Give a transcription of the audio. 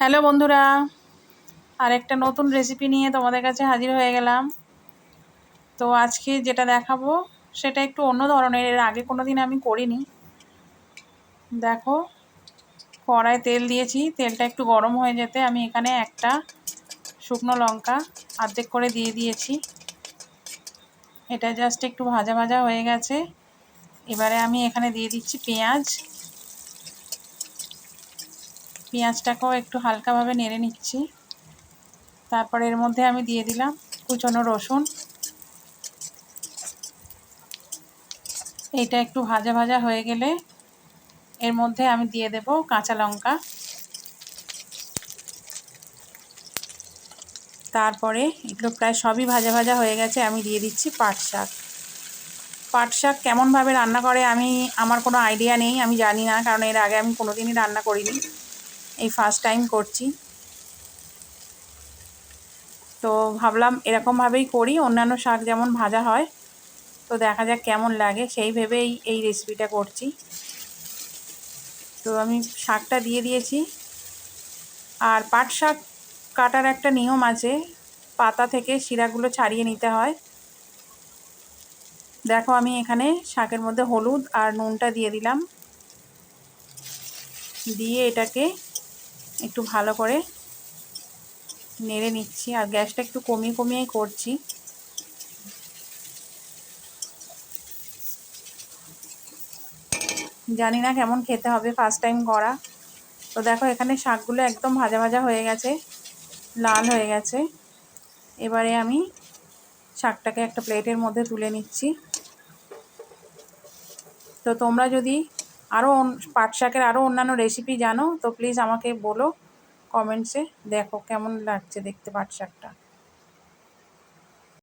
Hello বন্ধুরা আর একটা নতুন রেসিপি নিয়ে তোমাদের কাছে হাজির হয়ে গেলাম। তো আজকে যেটা দেখাবো, সেটা একটু অন্য ধরনের, এর আগে কোনো দিন আমি করিনি। দেখো কড়ায় তেল দিয়েছি, তেলটা একটু গরম হয়ে যেতে আমি এখানে একটা শুকনো লঙ্কা আর্ধেক করে দিয়ে দিয়েছি। এটা জাস্ট একটু ভাজা ভাজা হয়ে গেছে। এবারে আমি এখানে দিয়ে দিচ্ছি পেঁয়াজ। পেঁয়াজটাকেও একটু হালকাভাবে নেড়ে নিচ্ছি। তারপর এর মধ্যে আমি দিয়ে দিলাম কুচনো রসুন। এইটা একটু ভাজা ভাজা হয়ে গেলে এর মধ্যে আমি দিয়ে দেব কাঁচা লঙ্কা। তারপরে এগুলো প্রায় সবই ভাজা ভাজা হয়ে গেছে, আমি দিয়ে দিচ্ছি পাট শাক। পাট শাক কেমনভাবে রান্না করে আমি, আমার কোনো আইডিয়া নেই, আমি জানি না, কারণ এর আগে আমি কোনো দিনই রান্না করিনি। এই ফার্স্ট টাইম করছি। তো ভাবলাম এরকমভাবেই করি, অন্যান্য শাক যেমন ভাজা হয়, তো দেখা যাক কেমন লাগে। সেই ভেবেই এই রেসিপিটা করছি। তো আমি শাকটা দিয়ে দিয়েছি। আর পাট শাক কাটার একটা নিয়ম আছে, পাতা থেকে শিরাগুলো ছাড়িয়ে নিতে হয়। দেখো আমি এখানে শাকের মধ্যে হলুদ আর নুনটা দিয়ে দিলাম। দিয়ে এটাকে একটু ভালো করে নেড়ে নিচ্ছি। আর গ্যাসটা একটু কমিয়ে কমিয়ে করছি। জানি না কেমন খেতে হবে ফার্স্ট টাইম করা। তো দেখো, এখানে শাকগুলো একদম ভাজা ভাজা হয়ে গেছে, লাল হয়ে গেছে। এবারে আমি শাকটাকে একটা প্লেটের মধ্যে তুলে নিচ্ছি। তো তোমরা যদি আরও পাট শাকের আরও অন্যান্য রেসিপি জানো? তো প্লিজ আমাকে বলো কমেন্টসে দেখো কেমন লাগছে দেখতে পাট শাকটা।